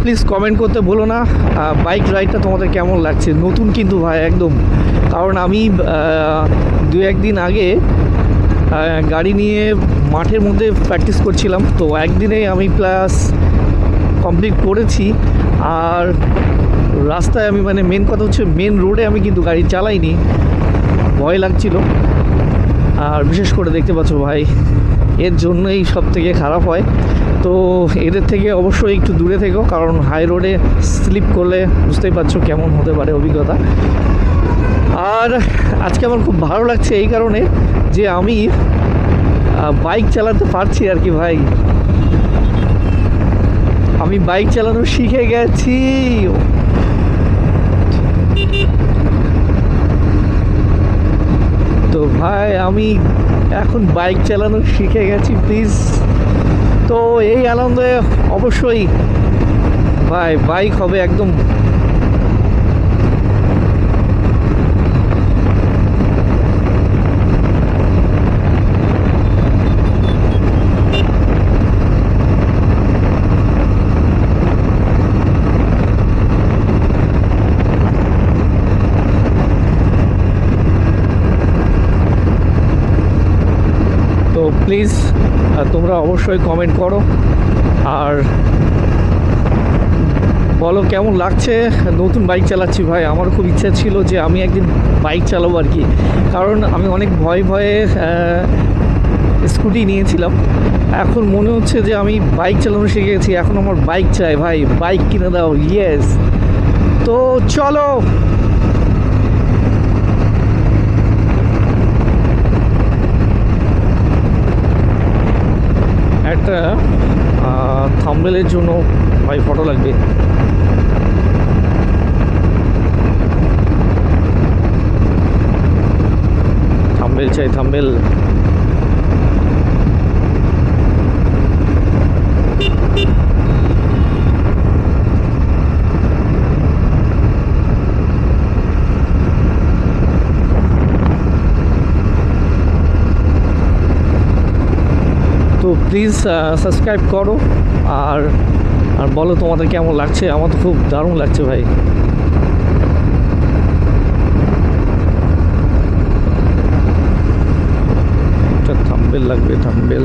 Please comment করতে বলো না। বাইক রাইডটা তোমাদের কেমন লাগছে? নতুন কিন্তু ভাই, একদম। কারণ আমি দু একদিন আগে গাড়ি নিয়ে মাঠের মধ্যে প্র্যাকটিস করছিলাম। তো একদিনেই আমি প্লাস কমপ্লিট করেছি। আর রাস্তায় আমি মানে মেন কথা হচ্ছে মেন রোডে আমি কিন্তু গাড়ি চালাইনি। ভয় লাগছিল। আর বিশেষ করে দেখতে পাচ্ছ ভাই এর জন্যই সব থেকে খারাপ হয়। তো এদের থেকে অবশ্যই একটু দূরে থেকো, কারণ হাই রোডে স্লিপ করলে বুঝতেই পারছ কেমন হতে পারে অভিজ্ঞতা। আর আজকে আমার খুব ভালো লাগছে এই কারণে যে আমি বাইক চালাতে পারছি আর কি ভাই। আমি বাইক চালানো শিখে গেছি তো ভাই, আমি এখন বাইক চালানো শিখে গেছি প্লিজ তো এই আনন্দে অবশ্যই, ভাই, বাইক হবে একদম তো প্লিজ তোমরা অবশ্যই কমেন্ট করো। আর বলো কেমন লাগছে? নতুন বাইক চালাচ্ছি ভাই, আমার খুব ইচ্ছা ছিল যে আমি একদিন বাইক চালাবো আর কি। কারণ আমি অনেক ভয়ে ভয়ে স্কুটি নিয়েছিলাম। এখন মনে হচ্ছে যে আমি বাইক চালানো শিখে গেছি, এখন আমার বাইক চাই ভাই বাইক কিনে দাও ইয়েস তো চলো! একটা থাম্বেলের জন্য ভাই ফটো লাগবে। থাম্বেল চাই থাম্বেল প্লিজ সাবস্ক্রাইব uh, করো। আর আর বলো তোমাদের কেমন লাগছে? আমার তো খুব দারুণ লাগছে ভাই। থাম্বেল লাগবে থাম্বেল